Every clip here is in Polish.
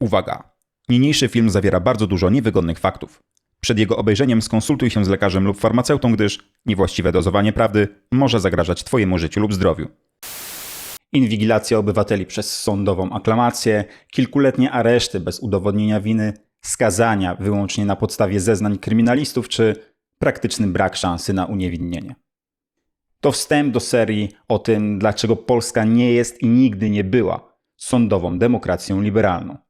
Uwaga! Niniejszy film zawiera bardzo dużo niewygodnych faktów. Przed jego obejrzeniem skonsultuj się z lekarzem lub farmaceutą, gdyż niewłaściwe dozowanie prawdy może zagrażać Twojemu życiu lub zdrowiu. Inwigilacja obywateli przez sądową aklamację, kilkuletnie areszty bez udowodnienia winy, skazania wyłącznie na podstawie zeznań kryminalistów czy praktyczny brak szansy na uniewinnienie. To wstęp do serii o tym, dlaczego Polska nie jest i nigdy nie była sądową demokracją liberalną.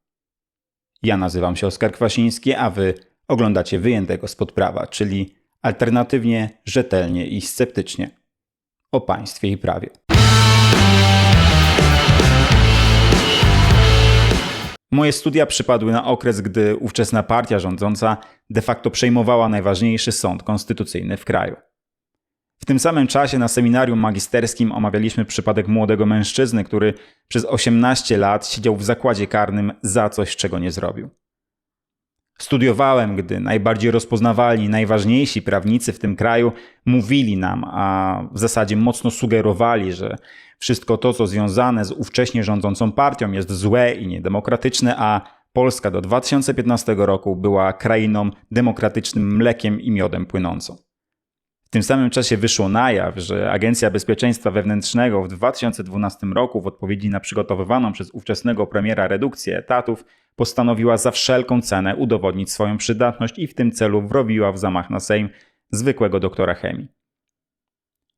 Ja nazywam się Oskar Kwasiński, a wy oglądacie wyjętego spod prawa, czyli alternatywnie, rzetelnie i sceptycznie o państwie i prawie. Moje studia przypadły na okres, gdy ówczesna partia rządząca de facto przejmowała najważniejszy sąd konstytucyjny w kraju. W tym samym czasie na seminarium magisterskim omawialiśmy przypadek młodego mężczyzny, który przez 18 lat siedział w zakładzie karnym za coś, czego nie zrobił. Studiowałem, gdy najbardziej rozpoznawalni, najważniejsi prawnicy w tym kraju mówili nam, a w zasadzie mocno sugerowali, że wszystko to, co związane z ówcześnie rządzącą partią, jest złe i niedemokratyczne, a Polska do 2015 roku była krainą demokratycznym mlekiem i miodem płynącą. W tym samym czasie wyszło na jaw, że Agencja Bezpieczeństwa Wewnętrznego w 2012 roku, w odpowiedzi na przygotowywaną przez ówczesnego premiera redukcję etatów, postanowiła za wszelką cenę udowodnić swoją przydatność i w tym celu wrobiła w zamach na Sejm zwykłego doktora chemii.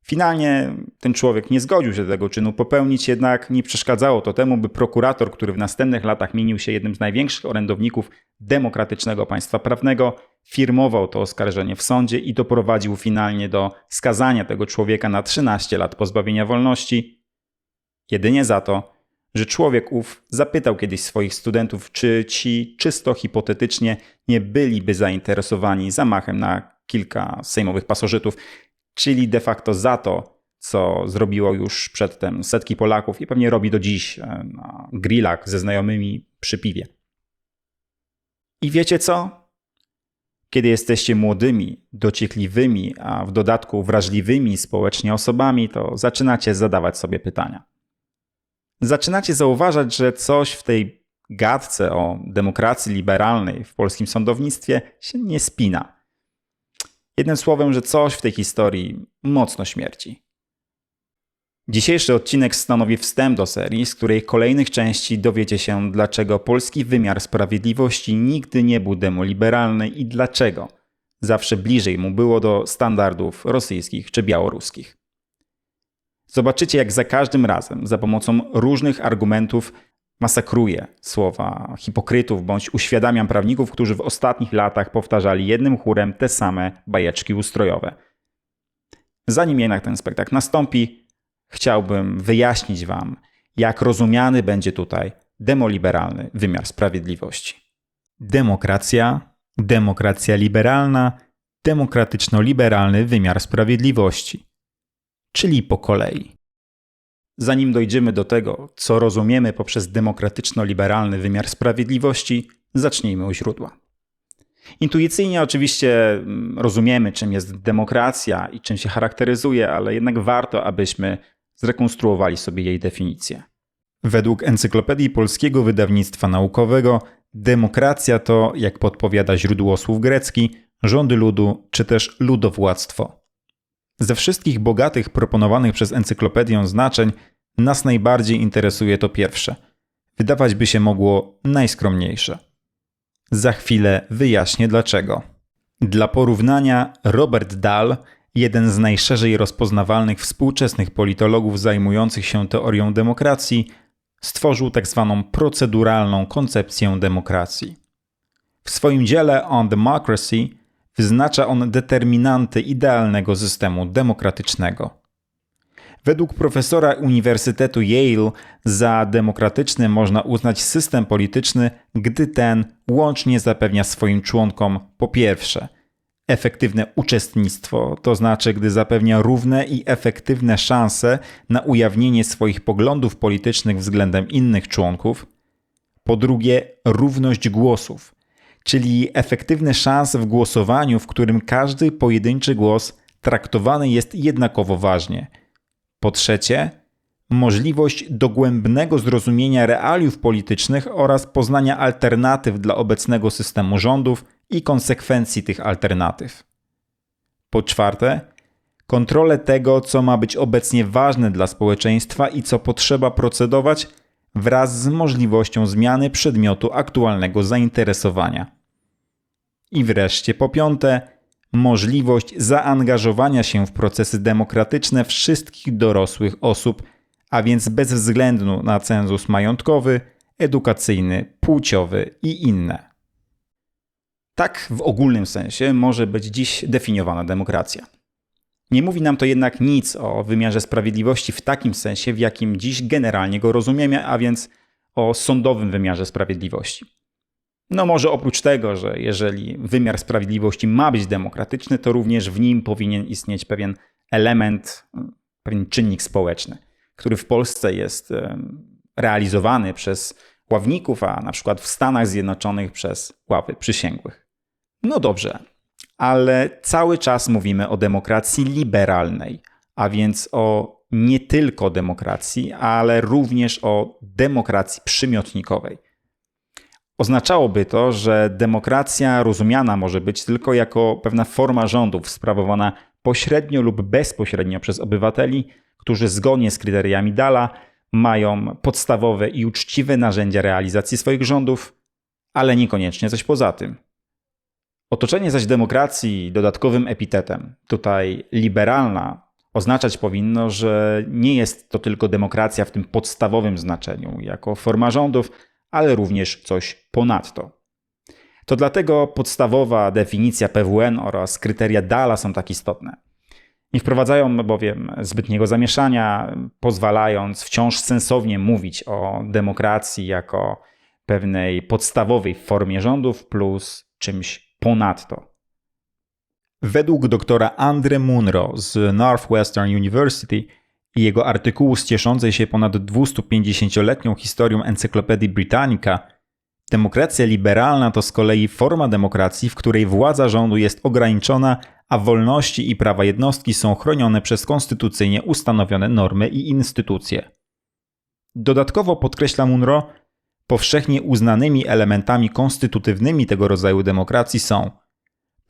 Finalnie ten człowiek nie zgodził się do tego czynu. Popełnić, jednak nie przeszkadzało to temu, by prokurator, który w następnych latach mienił się jednym z największych orędowników demokratycznego państwa prawnego, firmował to oskarżenie w sądzie i doprowadził finalnie do skazania tego człowieka na 13 lat pozbawienia wolności, jedynie za to, że człowiek ów zapytał kiedyś swoich studentów, czy ci czysto hipotetycznie nie byliby zainteresowani zamachem na kilka sejmowych pasożytów, czyli de facto za to, co zrobiło już przedtem setki Polaków i pewnie robi do dziś e, na grillach ze znajomymi przy piwie. I wiecie co? Kiedy jesteście młodymi, dociekliwymi, a w dodatku wrażliwymi społecznie osobami, to zaczynacie zadawać sobie pytania. Zaczynacie zauważać, że coś w tej gadce o demokracji liberalnej w polskim sądownictwie się nie spina Jednym słowem, że coś w tej historii mocno śmierci. Dzisiejszy odcinek stanowi wstęp do serii, z której kolejnych części dowiecie się, dlaczego polski wymiar sprawiedliwości nigdy nie był demoliberalny i dlaczego zawsze bliżej mu było do standardów rosyjskich czy białoruskich. Zobaczycie, jak za każdym razem, za pomocą różnych argumentów, masakruje słowa hipokrytów bądź uświadamiam prawników, którzy w ostatnich latach powtarzali jednym chórem te same bajeczki ustrojowe. Zanim jednak ten spektakl nastąpi, chciałbym wyjaśnić Wam, jak rozumiany będzie tutaj demoliberalny wymiar sprawiedliwości. Demokracja, demokracja liberalna, demokratyczno-liberalny wymiar sprawiedliwości, czyli po kolei. Zanim dojdziemy do tego, co rozumiemy poprzez demokratyczno-liberalny wymiar sprawiedliwości, zacznijmy u źródła. Intuicyjnie oczywiście mm, rozumiemy, czym jest demokracja i czym się charakteryzuje, ale jednak warto, abyśmy zrekonstruowali sobie jej definicję. Według Encyklopedii Polskiego Wydawnictwa Naukowego, demokracja to, jak podpowiada źródło słów grecki, rządy ludu czy też ludowładztwo. Ze wszystkich bogatych proponowanych przez encyklopedię znaczeń nas najbardziej interesuje to pierwsze. Wydawać by się mogło najskromniejsze. Za chwilę wyjaśnię dlaczego. Dla porównania, Robert Dahl, jeden z najszerzej rozpoznawalnych współczesnych politologów zajmujących się teorią demokracji, stworzył tzw. Tak proceduralną koncepcję demokracji. W swoim dziele On Democracy wyznacza on determinanty idealnego systemu demokratycznego. Według profesora Uniwersytetu Yale za demokratyczny można uznać system polityczny, gdy ten łącznie zapewnia swoim członkom po pierwsze efektywne uczestnictwo, to znaczy gdy zapewnia równe i efektywne szanse na ujawnienie swoich poglądów politycznych względem innych członków, po drugie równość głosów, czyli efektywne szanse w głosowaniu, w którym każdy pojedynczy głos traktowany jest jednakowo ważnie – po trzecie, możliwość dogłębnego zrozumienia realiów politycznych oraz poznania alternatyw dla obecnego systemu rządów i konsekwencji tych alternatyw. Po czwarte, kontrolę tego, co ma być obecnie ważne dla społeczeństwa i co potrzeba procedować, wraz z możliwością zmiany przedmiotu aktualnego zainteresowania. I wreszcie po piąte, możliwość zaangażowania się w procesy demokratyczne wszystkich dorosłych osób, a więc bez względu na cenzus majątkowy, edukacyjny, płciowy i inne. Tak w ogólnym sensie może być dziś definiowana demokracja. Nie mówi nam to jednak nic o wymiarze sprawiedliwości w takim sensie, w jakim dziś generalnie go rozumiemy, a więc o sądowym wymiarze sprawiedliwości. No może oprócz tego, że jeżeli wymiar sprawiedliwości ma być demokratyczny, to również w nim powinien istnieć pewien element, pewien czynnik społeczny, który w Polsce jest realizowany przez ławników, a na przykład w Stanach Zjednoczonych przez ławy przysięgłych. No dobrze, ale cały czas mówimy o demokracji liberalnej, a więc o nie tylko demokracji, ale również o demokracji przymiotnikowej. Oznaczałoby to, że demokracja rozumiana może być tylko jako pewna forma rządów sprawowana pośrednio lub bezpośrednio przez obywateli, którzy zgodnie z kryteriami Dala mają podstawowe i uczciwe narzędzia realizacji swoich rządów, ale niekoniecznie coś poza tym. Otoczenie zaś demokracji dodatkowym epitetem, tutaj liberalna, oznaczać powinno, że nie jest to tylko demokracja w tym podstawowym znaczeniu, jako forma rządów, ale również coś ponadto. To dlatego podstawowa definicja PWN oraz kryteria Dala są tak istotne. Nie wprowadzają bowiem zbytniego zamieszania, pozwalając wciąż sensownie mówić o demokracji jako pewnej podstawowej formie rządów plus czymś ponadto. Według doktora Andre Munro z Northwestern University i jego artykułu z cieszącej się ponad 250-letnią historią Encyklopedii Britannica, demokracja liberalna to z kolei forma demokracji, w której władza rządu jest ograniczona, a wolności i prawa jednostki są chronione przez konstytucyjnie ustanowione normy i instytucje. Dodatkowo podkreśla Munro, Powszechnie uznanymi elementami konstytutywnymi tego rodzaju demokracji są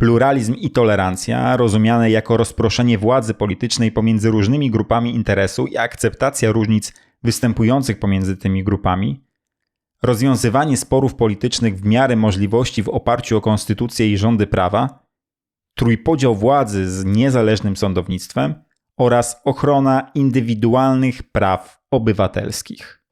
pluralizm i tolerancja, rozumiane jako rozproszenie władzy politycznej pomiędzy różnymi grupami interesu i akceptacja różnic występujących pomiędzy tymi grupami, rozwiązywanie sporów politycznych w miarę możliwości w oparciu o konstytucję i rządy prawa, trójpodział władzy z niezależnym sądownictwem oraz ochrona indywidualnych praw obywatelskich.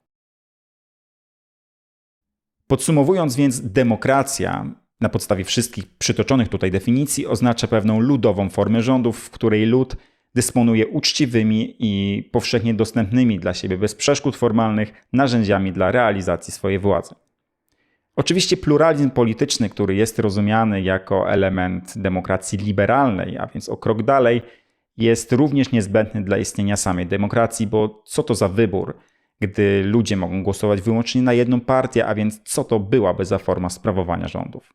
Podsumowując więc, demokracja na podstawie wszystkich przytoczonych tutaj definicji oznacza pewną ludową formę rządów, w której lud dysponuje uczciwymi i powszechnie dostępnymi dla siebie bez przeszkód formalnych narzędziami dla realizacji swojej władzy. Oczywiście pluralizm polityczny, który jest rozumiany jako element demokracji liberalnej, a więc o krok dalej, jest również niezbędny dla istnienia samej demokracji, bo co to za wybór? gdy ludzie mogą głosować wyłącznie na jedną partię, a więc co to byłaby za forma sprawowania rządów.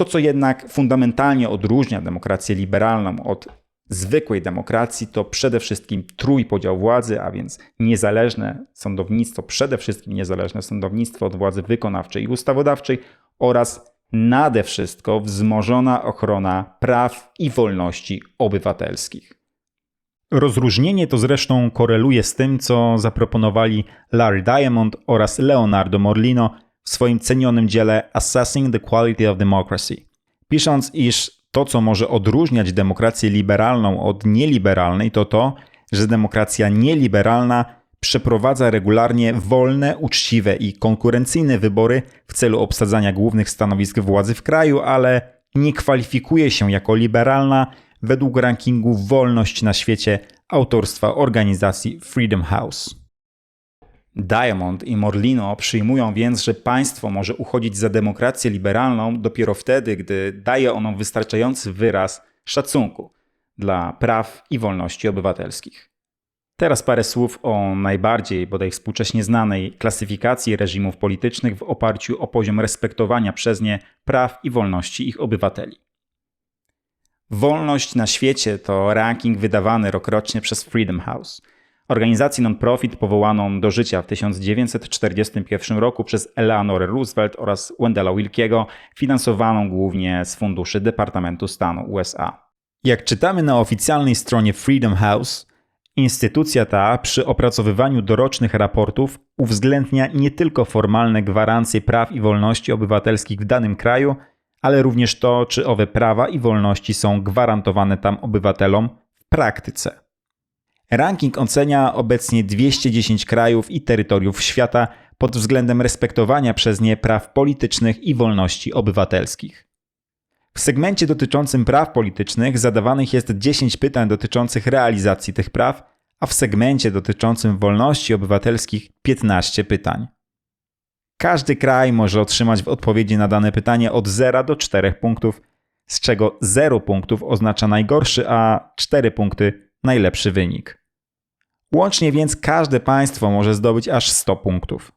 To, co jednak fundamentalnie odróżnia demokrację liberalną od zwykłej demokracji, to przede wszystkim trójpodział władzy, a więc niezależne sądownictwo, przede wszystkim niezależne sądownictwo od władzy wykonawczej i ustawodawczej oraz nade wszystko wzmożona ochrona praw i wolności obywatelskich. Rozróżnienie to zresztą koreluje z tym, co zaproponowali Larry Diamond oraz Leonardo Morlino w swoim cenionym dziele Assessing the Quality of Democracy, pisząc, iż to, co może odróżniać demokrację liberalną od nieliberalnej, to to, że demokracja nieliberalna przeprowadza regularnie wolne, uczciwe i konkurencyjne wybory w celu obsadzania głównych stanowisk władzy w kraju, ale nie kwalifikuje się jako liberalna według rankingu Wolność na świecie autorstwa organizacji Freedom House. Diamond i Morlino przyjmują więc, że państwo może uchodzić za demokrację liberalną dopiero wtedy, gdy daje ono wystarczający wyraz szacunku dla praw i wolności obywatelskich. Teraz parę słów o najbardziej bodaj współcześnie znanej klasyfikacji reżimów politycznych w oparciu o poziom respektowania przez nie praw i wolności ich obywateli. Wolność na świecie to ranking wydawany rokrocznie przez Freedom House. Organizacji non-profit powołaną do życia w 1941 roku przez Eleanor Roosevelt oraz Wendella Wilkiego, finansowaną głównie z funduszy Departamentu Stanu USA. Jak czytamy na oficjalnej stronie Freedom House, instytucja ta przy opracowywaniu dorocznych raportów uwzględnia nie tylko formalne gwarancje praw i wolności obywatelskich w danym kraju, ale również to, czy owe prawa i wolności są gwarantowane tam obywatelom w praktyce. Ranking ocenia obecnie 210 krajów i terytoriów świata pod względem respektowania przez nie praw politycznych i wolności obywatelskich. W segmencie dotyczącym praw politycznych zadawanych jest 10 pytań dotyczących realizacji tych praw, a w segmencie dotyczącym wolności obywatelskich 15 pytań. Każdy kraj może otrzymać w odpowiedzi na dane pytanie od 0 do 4 punktów, z czego 0 punktów oznacza najgorszy, a 4 punkty najlepszy wynik. Łącznie więc każde państwo może zdobyć aż 100 punktów.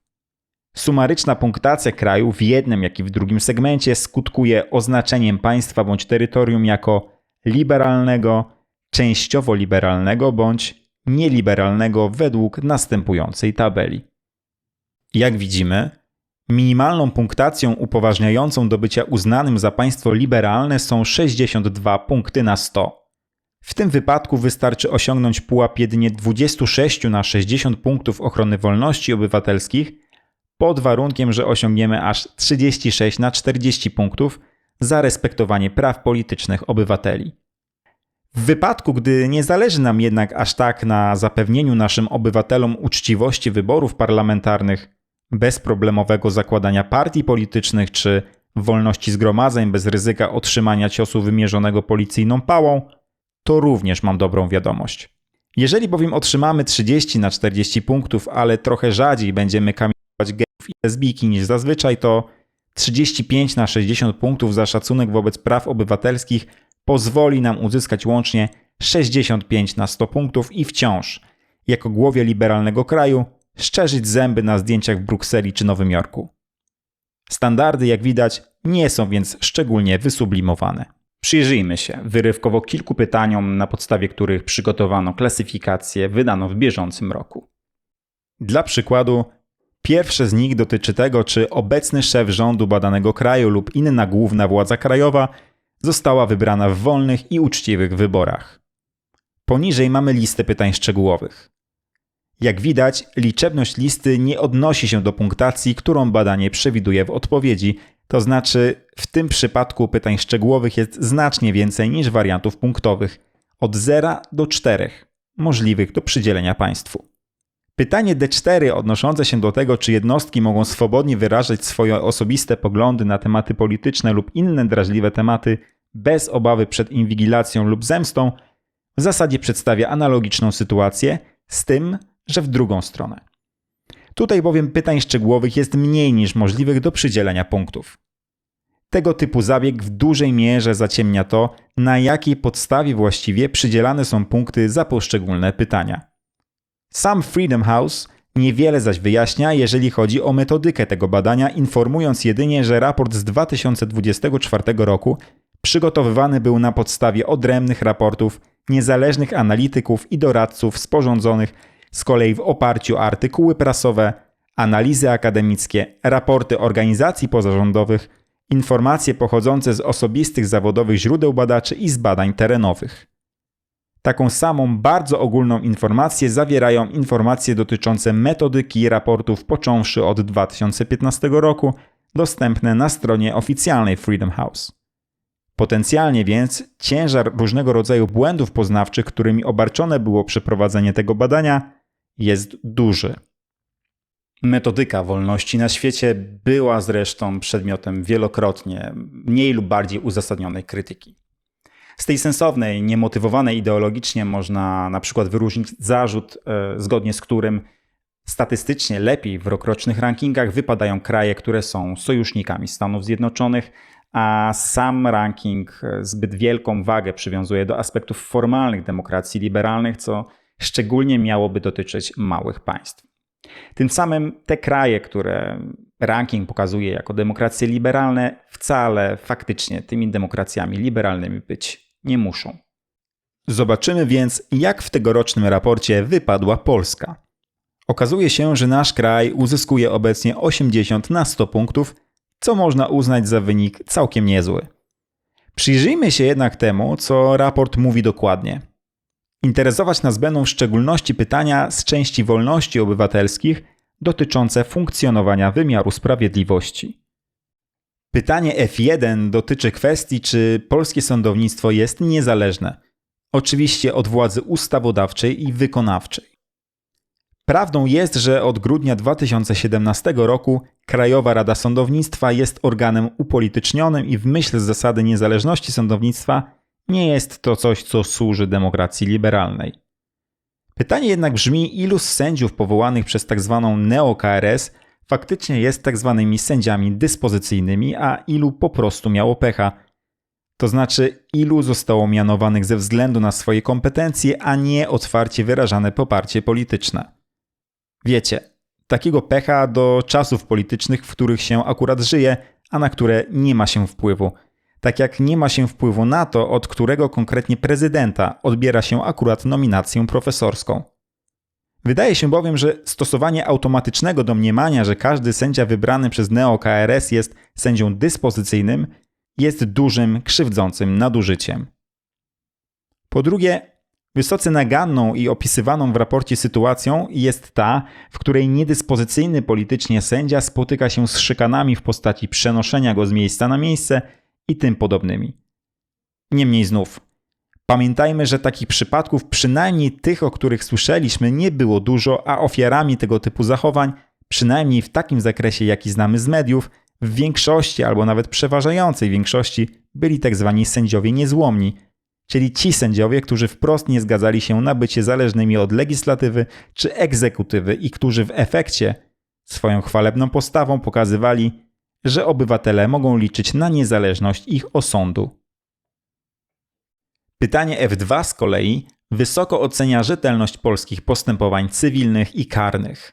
Sumaryczna punktacja kraju w jednym, jak i w drugim segmencie skutkuje oznaczeniem państwa bądź terytorium jako liberalnego, częściowo liberalnego bądź nieliberalnego według następującej tabeli. Jak widzimy, minimalną punktacją upoważniającą do bycia uznanym za państwo liberalne są 62 punkty na 100. W tym wypadku wystarczy osiągnąć pułap jedynie 26 na 60 punktów ochrony wolności obywatelskich, pod warunkiem, że osiągniemy aż 36 na 40 punktów za respektowanie praw politycznych obywateli. W wypadku, gdy nie zależy nam jednak aż tak na zapewnieniu naszym obywatelom uczciwości wyborów parlamentarnych, bezproblemowego zakładania partii politycznych czy wolności zgromadzeń bez ryzyka otrzymania ciosu wymierzonego policyjną pałą, to również mam dobrą wiadomość. Jeżeli bowiem otrzymamy 30 na 40 punktów, ale trochę rzadziej będziemy kamienować gejów i lesbijki niż zazwyczaj, to 35 na 60 punktów za szacunek wobec praw obywatelskich pozwoli nam uzyskać łącznie 65 na 100 punktów i wciąż, jako głowie liberalnego kraju, szczerzyć zęby na zdjęciach w Brukseli czy Nowym Jorku. Standardy, jak widać, nie są więc szczególnie wysublimowane. Przyjrzyjmy się wyrywkowo kilku pytaniom, na podstawie których przygotowano klasyfikację wydaną w bieżącym roku. Dla przykładu, pierwsze z nich dotyczy tego, czy obecny szef rządu badanego kraju lub inna główna władza krajowa została wybrana w wolnych i uczciwych wyborach. Poniżej mamy listę pytań szczegółowych. Jak widać, liczebność listy nie odnosi się do punktacji, którą badanie przewiduje w odpowiedzi, to znaczy, w tym przypadku pytań szczegółowych jest znacznie więcej niż wariantów punktowych od 0 do 4 możliwych do przydzielenia państwu. Pytanie D4 odnoszące się do tego, czy jednostki mogą swobodnie wyrażać swoje osobiste poglądy na tematy polityczne lub inne drażliwe tematy bez obawy przed inwigilacją lub zemstą, w zasadzie przedstawia analogiczną sytuację, z tym, że w drugą stronę. Tutaj bowiem pytań szczegółowych jest mniej niż możliwych do przydzielenia punktów. Tego typu zabieg w dużej mierze zaciemnia to, na jakiej podstawie właściwie przydzielane są punkty za poszczególne pytania. Sam Freedom House niewiele zaś wyjaśnia, jeżeli chodzi o metodykę tego badania, informując jedynie, że raport z 2024 roku przygotowywany był na podstawie odrębnych raportów niezależnych analityków i doradców sporządzonych z kolei w oparciu o artykuły prasowe, analizy akademickie, raporty organizacji pozarządowych, informacje pochodzące z osobistych zawodowych źródeł badaczy i z badań terenowych. Taką samą bardzo ogólną informację zawierają informacje dotyczące metodyki raportów począwszy od 2015 roku, dostępne na stronie oficjalnej Freedom House. Potencjalnie więc ciężar różnego rodzaju błędów poznawczych, którymi obarczone było przeprowadzenie tego badania, jest duży. Metodyka wolności na świecie była zresztą przedmiotem wielokrotnie mniej lub bardziej uzasadnionej krytyki. Z tej sensownej, niemotywowanej ideologicznie można na przykład wyróżnić zarzut, e, zgodnie z którym statystycznie lepiej w rokrocznych rankingach wypadają kraje, które są sojusznikami Stanów Zjednoczonych, a sam ranking e, zbyt wielką wagę przywiązuje do aspektów formalnych demokracji liberalnych, co szczególnie miałoby dotyczyć małych państw. Tym samym te kraje, które ranking pokazuje jako demokracje liberalne, wcale faktycznie tymi demokracjami liberalnymi być nie muszą. Zobaczymy więc, jak w tegorocznym raporcie wypadła Polska. Okazuje się, że nasz kraj uzyskuje obecnie 80 na 100 punktów, co można uznać za wynik całkiem niezły. Przyjrzyjmy się jednak temu, co raport mówi dokładnie. Interesować nas będą w szczególności pytania z części wolności obywatelskich dotyczące funkcjonowania wymiaru sprawiedliwości. Pytanie F1 dotyczy kwestii, czy polskie sądownictwo jest niezależne, oczywiście od władzy ustawodawczej i wykonawczej. Prawdą jest, że od grudnia 2017 roku Krajowa Rada Sądownictwa jest organem upolitycznionym i w myśl zasady niezależności sądownictwa nie jest to coś, co służy demokracji liberalnej. Pytanie jednak brzmi, ilu z sędziów powołanych przez tzw. Tak neo-KRS faktycznie jest tzw. Tak sędziami dyspozycyjnymi, a ilu po prostu miało pecha. To znaczy, ilu zostało mianowanych ze względu na swoje kompetencje, a nie otwarcie wyrażane poparcie polityczne. Wiecie, takiego pecha do czasów politycznych, w których się akurat żyje, a na które nie ma się wpływu. Tak jak nie ma się wpływu na to, od którego konkretnie prezydenta odbiera się akurat nominację profesorską. Wydaje się bowiem, że stosowanie automatycznego domniemania, że każdy sędzia wybrany przez neo-KRS jest sędzią dyspozycyjnym, jest dużym, krzywdzącym nadużyciem. Po drugie, Wysoce naganną i opisywaną w raporcie sytuacją jest ta, w której niedyspozycyjny politycznie sędzia spotyka się z szykanami w postaci przenoszenia go z miejsca na miejsce i tym podobnymi. Niemniej znów, pamiętajmy, że takich przypadków, przynajmniej tych, o których słyszeliśmy, nie było dużo, a ofiarami tego typu zachowań, przynajmniej w takim zakresie, jaki znamy z mediów, w większości albo nawet przeważającej większości byli tak zwani sędziowie niezłomni, czyli ci sędziowie, którzy wprost nie zgadzali się na bycie zależnymi od legislatywy czy egzekutywy i którzy w efekcie swoją chwalebną postawą pokazywali, że obywatele mogą liczyć na niezależność ich osądu. Pytanie F2 z kolei wysoko ocenia rzetelność polskich postępowań cywilnych i karnych.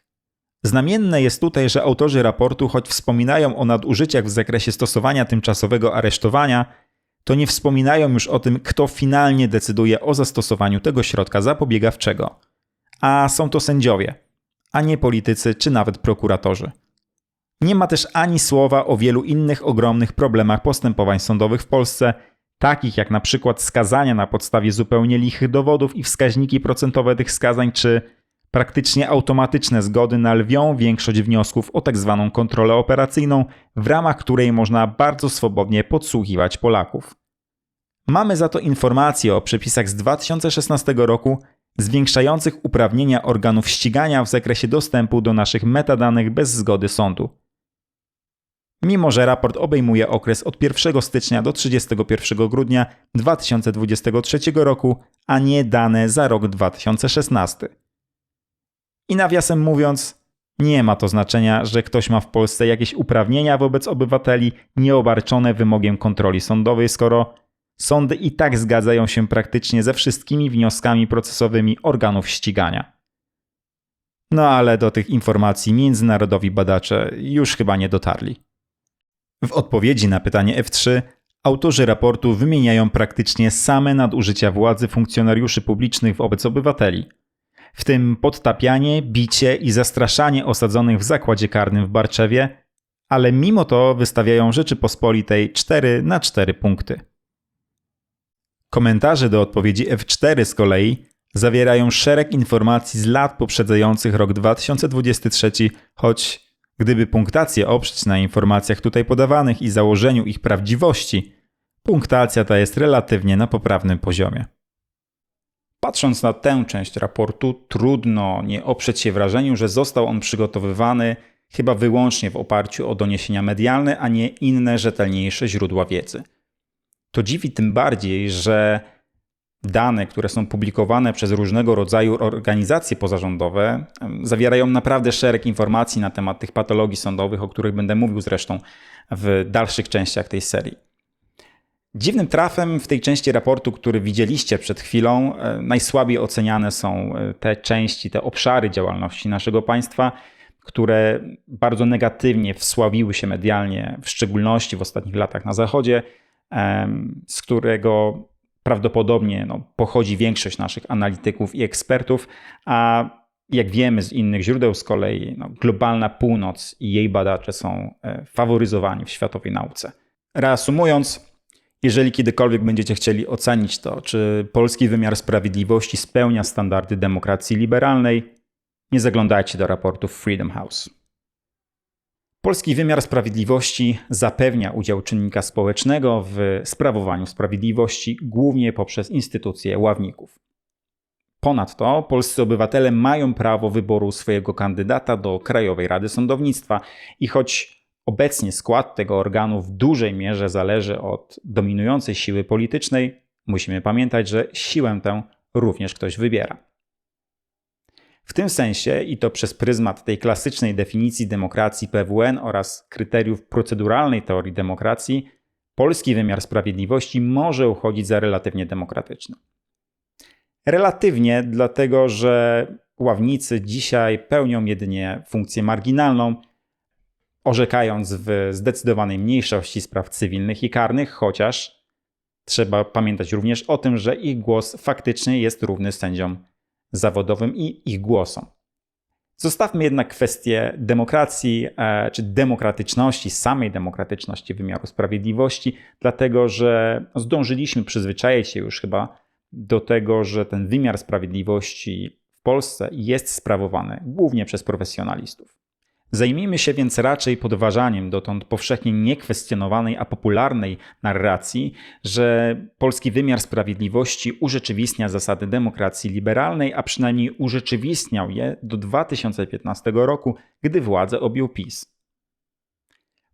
Znamienne jest tutaj, że autorzy raportu, choć wspominają o nadużyciach w zakresie stosowania tymczasowego aresztowania, to nie wspominają już o tym, kto finalnie decyduje o zastosowaniu tego środka zapobiegawczego. A są to sędziowie, a nie politycy czy nawet prokuratorzy. Nie ma też ani słowa o wielu innych ogromnych problemach postępowań sądowych w Polsce, takich jak na przykład skazania na podstawie zupełnie lichych dowodów i wskaźniki procentowe tych skazań, czy praktycznie automatyczne zgody na lwią większość wniosków o tzw. Tak kontrolę operacyjną, w ramach której można bardzo swobodnie podsłuchiwać Polaków. Mamy za to informacje o przepisach z 2016 roku zwiększających uprawnienia organów ścigania w zakresie dostępu do naszych metadanych bez zgody sądu. Mimo, że raport obejmuje okres od 1 stycznia do 31 grudnia 2023 roku, a nie dane za rok 2016. I nawiasem mówiąc, nie ma to znaczenia, że ktoś ma w Polsce jakieś uprawnienia wobec obywateli nieobarczone wymogiem kontroli sądowej, skoro sądy i tak zgadzają się praktycznie ze wszystkimi wnioskami procesowymi organów ścigania. No ale do tych informacji międzynarodowi badacze już chyba nie dotarli. W odpowiedzi na pytanie F3 autorzy raportu wymieniają praktycznie same nadużycia władzy funkcjonariuszy publicznych wobec obywateli – w tym podtapianie, bicie i zastraszanie osadzonych w zakładzie karnym w Barczewie, ale mimo to wystawiają Rzeczypospolitej 4 na 4 punkty. Komentarze do odpowiedzi F4 z kolei zawierają szereg informacji z lat poprzedzających rok 2023, choć gdyby punktację oprzeć na informacjach tutaj podawanych i założeniu ich prawdziwości, punktacja ta jest relatywnie na poprawnym poziomie. Patrząc na tę część raportu, trudno nie oprzeć się wrażeniu, że został on przygotowywany chyba wyłącznie w oparciu o doniesienia medialne, a nie inne, rzetelniejsze źródła wiedzy. To dziwi tym bardziej, że dane, które są publikowane przez różnego rodzaju organizacje pozarządowe, zawierają naprawdę szereg informacji na temat tych patologii sądowych, o których będę mówił zresztą w dalszych częściach tej serii. Dziwnym trafem w tej części raportu, który widzieliście przed chwilą, e, najsłabiej oceniane są e, te części, te obszary działalności naszego państwa, które bardzo negatywnie wsławiły się medialnie, w szczególności w ostatnich latach na Zachodzie, z którego prawdopodobnie no, pochodzi większość naszych analityków i ekspertów, a jak wiemy z innych źródeł z kolei, no, globalna północ i jej badacze są e, faworyzowani w światowej nauce. Reasumując, jeżeli kiedykolwiek będziecie chcieli ocenić to, czy polski wymiar sprawiedliwości spełnia standardy demokracji liberalnej, nie zaglądajcie do raportów Freedom House. Polski wymiar sprawiedliwości zapewnia udział czynnika społecznego w sprawowaniu sprawiedliwości głównie poprzez instytucje ławników. Ponadto polscy obywatele mają prawo wyboru swojego kandydata do Krajowej Rady Sądownictwa i choć obecnie skład tego organu w dużej mierze zależy od dominującej siły politycznej, musimy pamiętać, że siłę tę również ktoś wybiera. W tym sensie, i to przez pryzmat tej klasycznej definicji demokracji PWN oraz kryteriów proceduralnej teorii demokracji, polski wymiar sprawiedliwości może uchodzić za relatywnie demokratyczny. Relatywnie, dlatego że ławnicy dzisiaj pełnią jedynie funkcję marginalną, orzekając w zdecydowanej mniejszości spraw cywilnych i karnych, chociaż trzeba pamiętać również o tym, że ich głos faktycznie jest równy sędziom zawodowym i ich głosom. Zostawmy jednak kwestię demokracji e, czy demokratyczności, samej demokratyczności wymiaru sprawiedliwości, dlatego że zdążyliśmy przyzwyczaić się już chyba do tego, że ten wymiar sprawiedliwości w Polsce jest sprawowany głównie przez profesjonalistów. Zajmijmy się więc raczej podważaniem dotąd powszechnie niekwestionowanej, a popularnej narracji, że polski wymiar sprawiedliwości urzeczywistnia zasady demokracji liberalnej, a przynajmniej urzeczywistniał je do 2015 roku, gdy władzę objął PiS.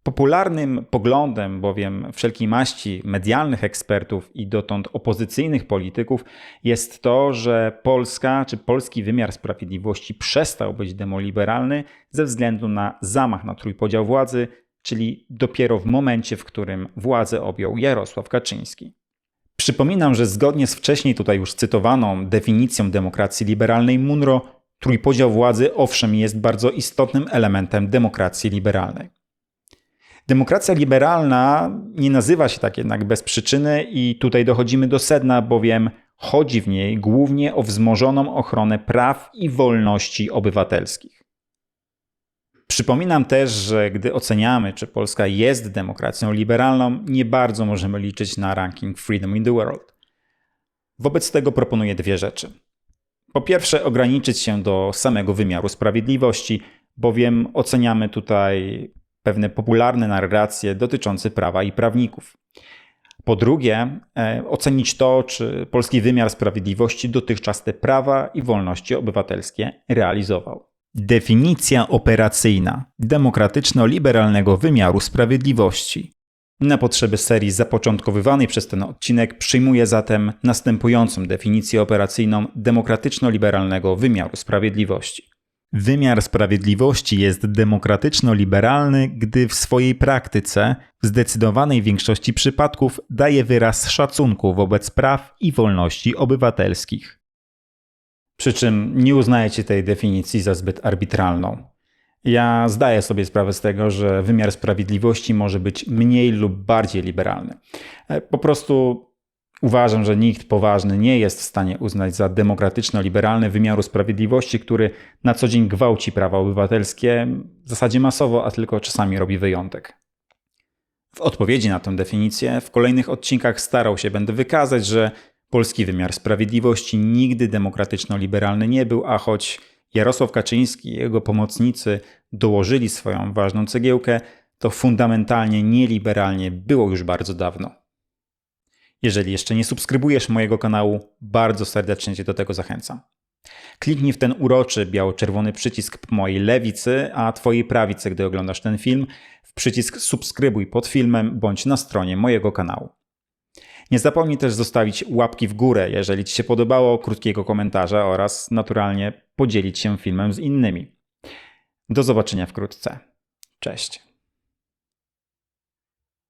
Popularnym poglądem bowiem wszelkiej maści medialnych ekspertów i dotąd opozycyjnych polityków jest to, że Polska czy polski wymiar sprawiedliwości przestał być demoliberalny ze względu na zamach na trójpodział władzy, czyli dopiero w momencie, w którym władzę objął Jarosław Kaczyński. Przypominam, że zgodnie z wcześniej tutaj już cytowaną definicją demokracji liberalnej Munro, trójpodział władzy owszem jest bardzo istotnym elementem demokracji liberalnej. Demokracja liberalna nie nazywa się tak jednak bez przyczyny i tutaj dochodzimy do sedna, bowiem chodzi w niej głównie o wzmożoną ochronę praw i wolności obywatelskich. Przypominam też, że gdy oceniamy, czy Polska jest demokracją liberalną, nie bardzo możemy liczyć na ranking Freedom in the World. Wobec tego proponuję dwie rzeczy. Po pierwsze, ograniczyć się do samego wymiaru sprawiedliwości, bowiem oceniamy tutaj pewne popularne narracje dotyczące prawa i prawników. Po drugie, e, ocenić to, czy polski wymiar sprawiedliwości dotychczas te prawa i wolności obywatelskie realizował. Definicja operacyjna demokratyczno-liberalnego wymiaru sprawiedliwości. Na potrzeby serii zapoczątkowywanej przez ten odcinek przyjmuję zatem następującą definicję operacyjną demokratyczno-liberalnego wymiaru sprawiedliwości. Wymiar sprawiedliwości jest demokratyczno-liberalny, gdy w swojej praktyce w zdecydowanej większości przypadków daje wyraz szacunku wobec praw i wolności obywatelskich. Przy czym nie uznajecie tej definicji za zbyt arbitralną. Ja zdaję sobie sprawę z tego, że wymiar sprawiedliwości może być mniej lub bardziej liberalny. Po prostu Uważam, że nikt poważny nie jest w stanie uznać za demokratyczno-liberalny wymiaru sprawiedliwości, który na co dzień gwałci prawa obywatelskie, w zasadzie masowo, a tylko czasami robi wyjątek. W odpowiedzi na tę definicję w kolejnych odcinkach starał się będę wykazać, że polski wymiar sprawiedliwości nigdy demokratyczno-liberalny nie był, a choć Jarosław Kaczyński i jego pomocnicy dołożyli swoją ważną cegiełkę, to fundamentalnie nieliberalnie było już bardzo dawno. Jeżeli jeszcze nie subskrybujesz mojego kanału, bardzo serdecznie Cię do tego zachęcam. Kliknij w ten uroczy biało-czerwony przycisk po mojej lewicy, a Twojej prawicy, gdy oglądasz ten film, w przycisk subskrybuj pod filmem bądź na stronie mojego kanału. Nie zapomnij też zostawić łapki w górę, jeżeli Ci się podobało, krótkiego komentarza oraz naturalnie podzielić się filmem z innymi. Do zobaczenia wkrótce. Cześć.